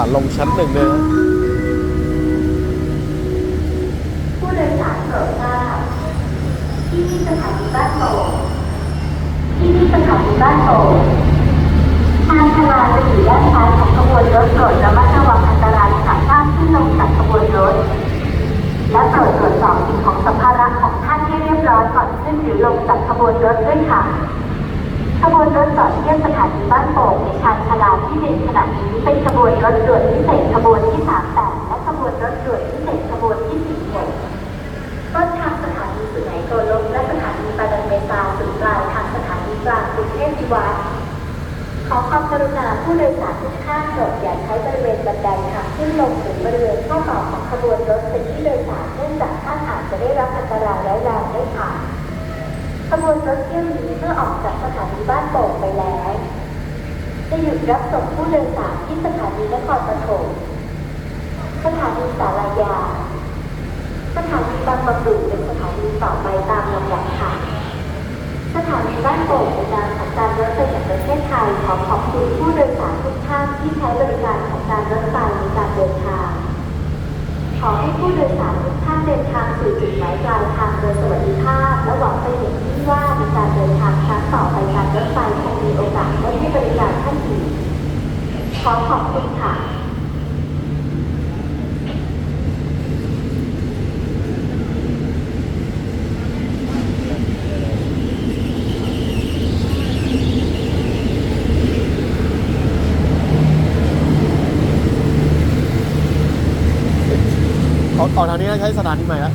ารลงชั้นหนึ่งเลยผู้โดยสารโปรดทราบที่นี่สถานีบ้านโป่งที่นี่สถานีบ้านโป่งทางชลาจะอยู่ด้านซ้ายของขบวนรถโปรดระมัดระวังอันตรายขาข้ามขึ้นลงจากขบวนรถ และโปรดตรวจสอบสิ่งของสัมภาระของท่านให้เรียบร้อยก่อนขึ้นหรือลงจากขบวนรถด้วยค่ะ ขบวนรถต่อเทียบสถานีบ้านโป่งในชานชาลาที่หนึ่งขณะนี้เป็นขบวนรถด่วนพิเศษขบวนที่38และขบวนรถด่วนพิเศษขบวนที่46ต้นทางสถานีสุไหงโกลกและสถานีปาดันเบซาสุดปลายทางสถานีกลางกรุงเทพพิวัตรขอความกรุณาผู้โดยสารทุกท่านโปรดอย่าใช้บริเวณบันไดทางขึ้นลงหรือบริเวณข้อต่อของขบวนรถเป็นที่โดยสารเนื่องจากท่านอาจจะได้รับอันตรายร้ายแรงได้ค่ะ ขบวนรถเที่ยวนี้เมื่อออกจากสถานีบ้านโป่งไปแล้ว จะหยุดรับส่งผู้โดยสารที่สถานีนครปฐมสถานีสารายา สถานีบางประกงเป็นสถานีต่อไปตามลำดับค่ะ สถานีบ้านโป่งเป็นนามของการรถไฟแห่งประเทศไทยขอขอบคุณผู้โดยสารทุกท่านที่ใช้บริการของการรถไฟในการเดินทาง ขอให้ผู้โดยสารทุกท่านเดินทางสู่จุดหมายปลายทางโดยสวัสดิภาพ และหวังเป็นอย่างยิ่งว่าในการเดินทางครั้งต่อไปการรถไฟคงมีโอกาสได้ให้บริการท่านอีกขอขอบคุณค่ะ ออกอทางนี้ใช้สถานีใหม่แล้ว